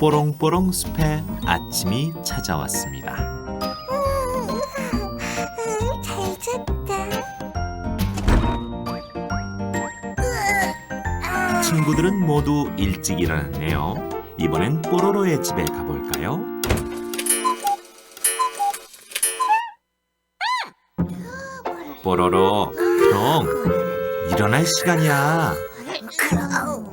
뽀롱뽀롱 숲에 아침이 찾아왔습니다. 친구들은 모두 일찍 일어났네요. 이번엔 뽀로로의 집에 가볼까요? 뽀로로, 형, 일어날 시간이야. 그럼.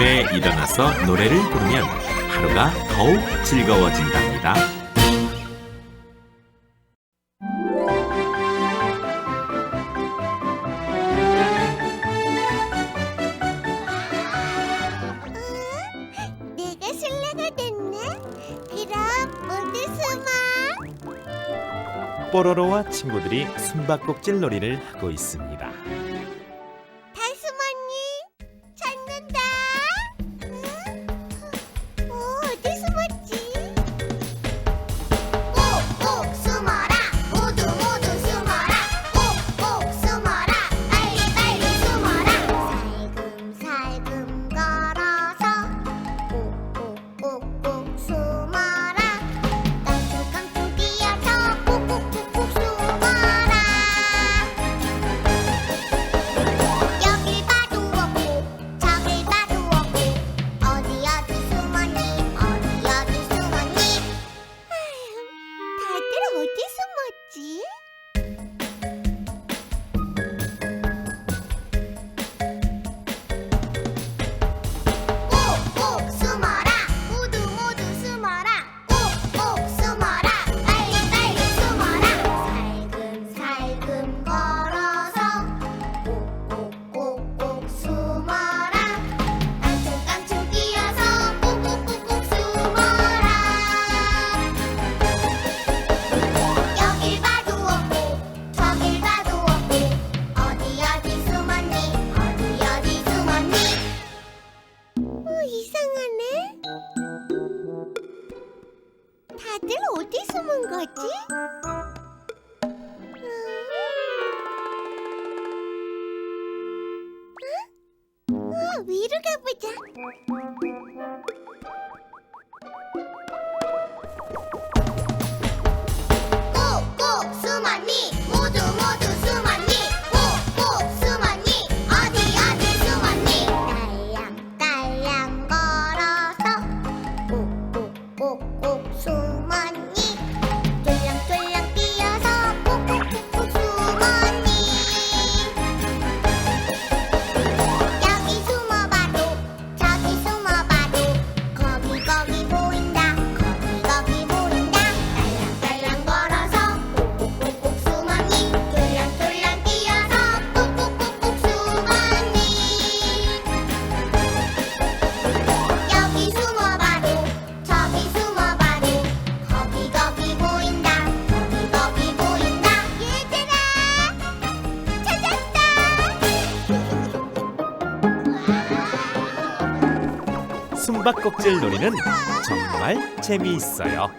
아침에 일어나서 노래를 부르면 하루가 더욱 즐거워진답니다. 뽀로로와 친구들이 숨바꼭질 놀이를 하고 있습니다. 뒤. 정말 재미있어요.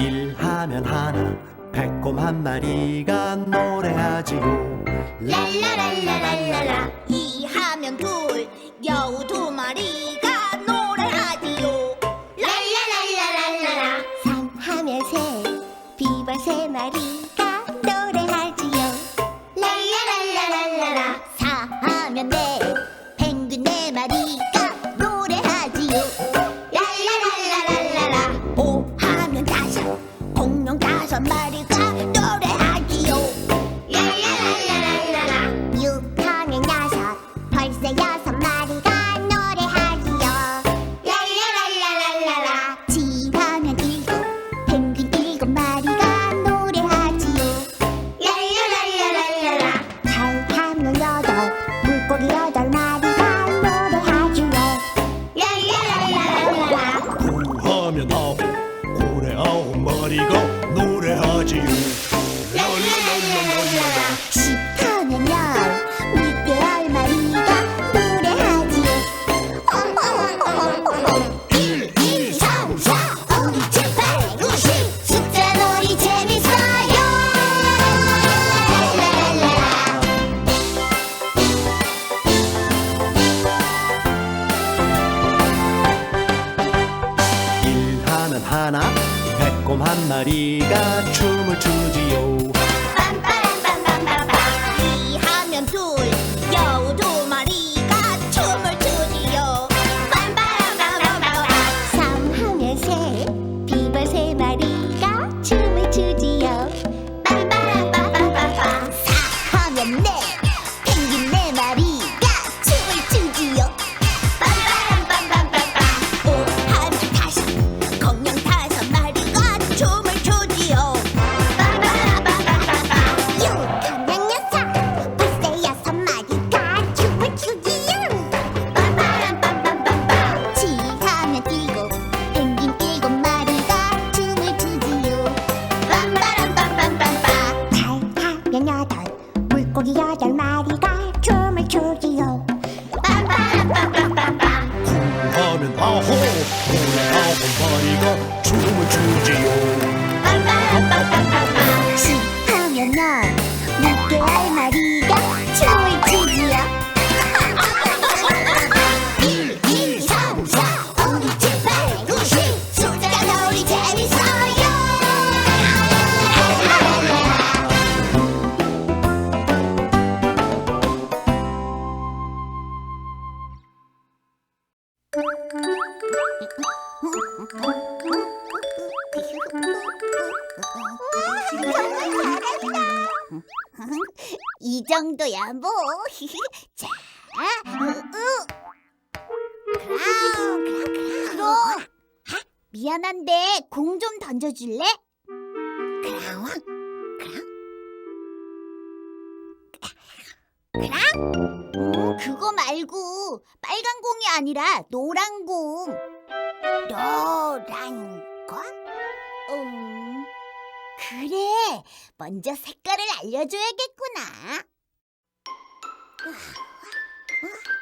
일하면 하나, 배꼽 한 마리가 노래하지요. 랄라랄라랄라라 이 하면 둘 여우 두 마리가 ready. to you. 정도야 뭐. 자, 으, 으. 우우 크라우. 크롱. 아, 미안한데 공 좀 던져줄래? 그랑 그랑 그랑 크라우. 어, 그거 말고 빨간 공이 아니라 노란 공. 노란 공? 음, 그래. 먼저 색깔을 알려줘야겠구나. Huh?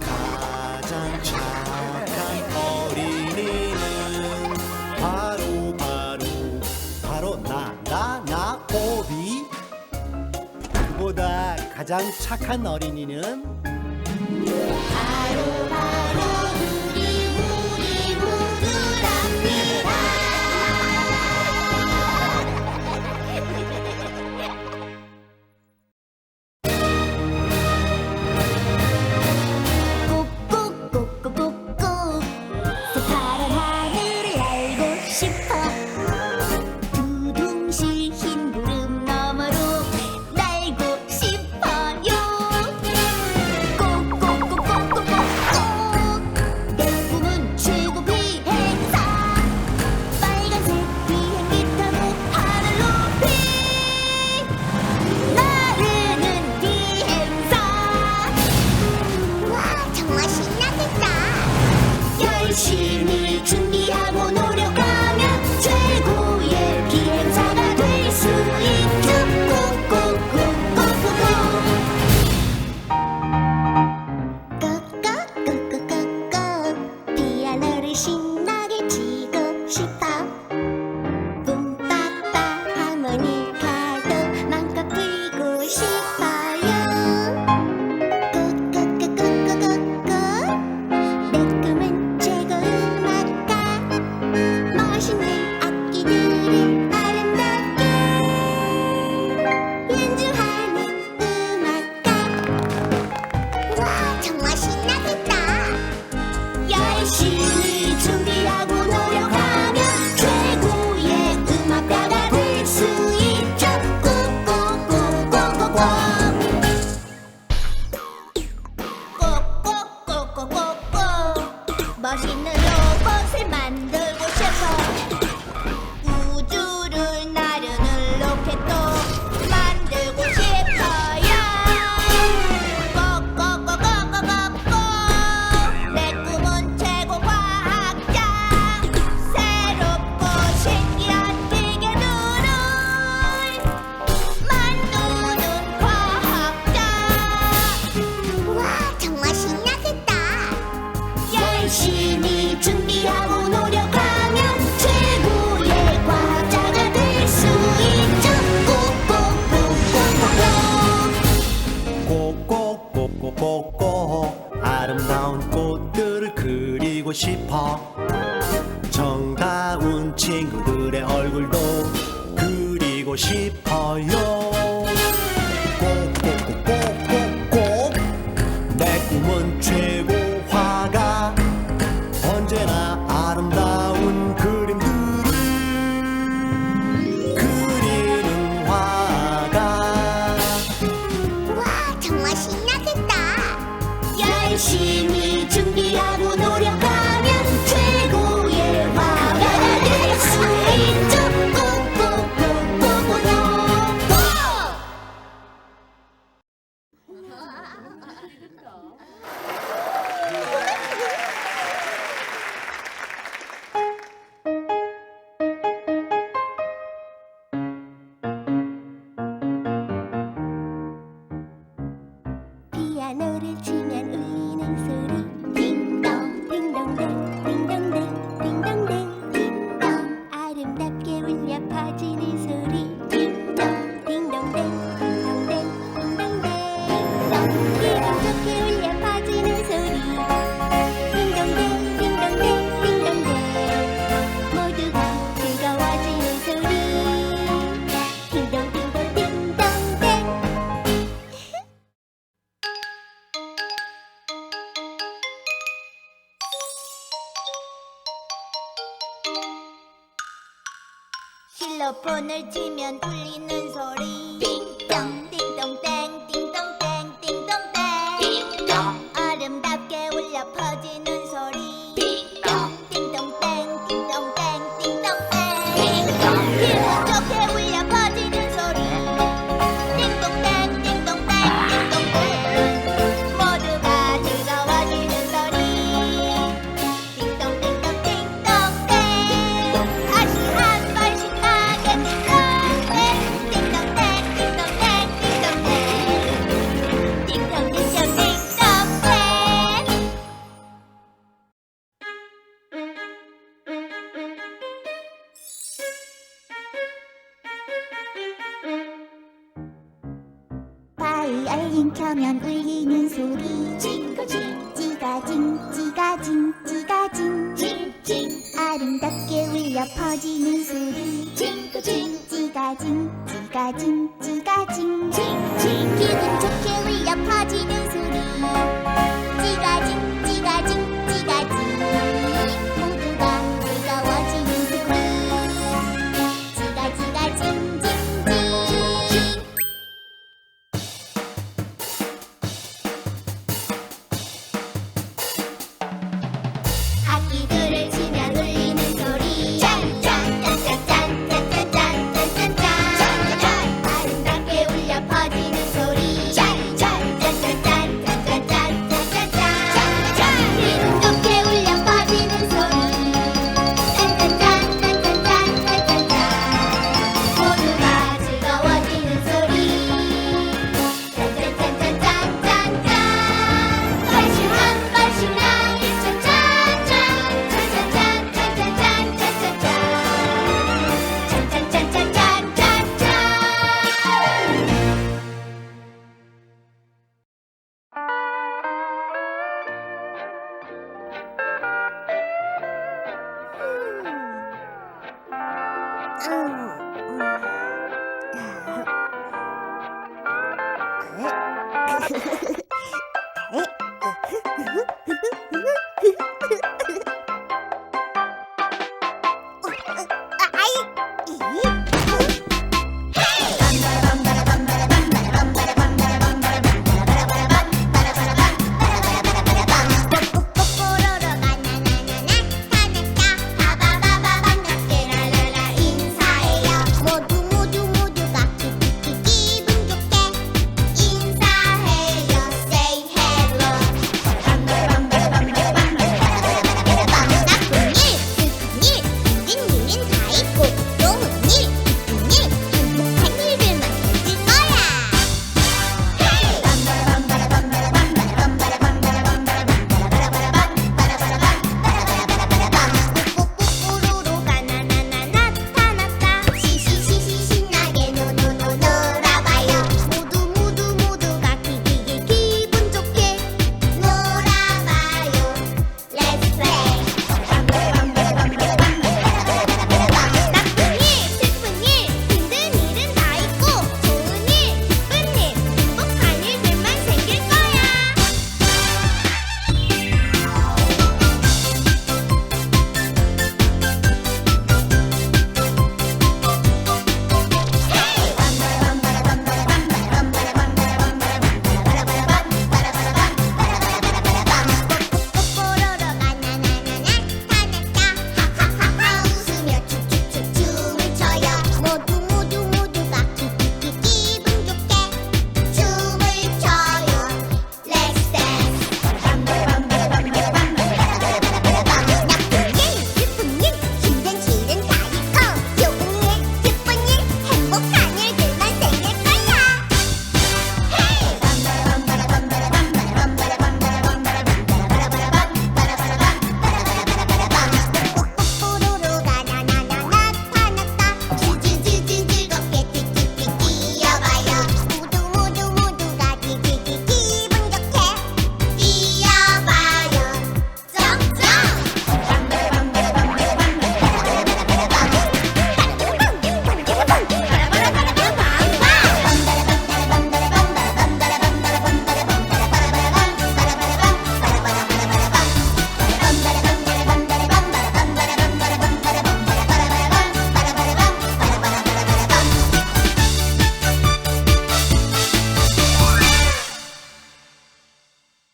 가장 착한 어린이는 바로 바로 바로 나 나 나 꼬비. 그보다 가장 착한 어린이는? 바로 바로. 싶어. 정다운 친구들의 얼굴도 그리고 싶어요. xylo폰을 치면 울리는 소리. 알알알링 켜면 울리는 소리. 찡찡 찌가징 찌가징 찌가징 찡찡 아름답게 울려 퍼지는 소리. 찡찡 찌가징 찌가징 찌가징 찡찡 기분 좋게 울려 퍼지는 소리. 찌가징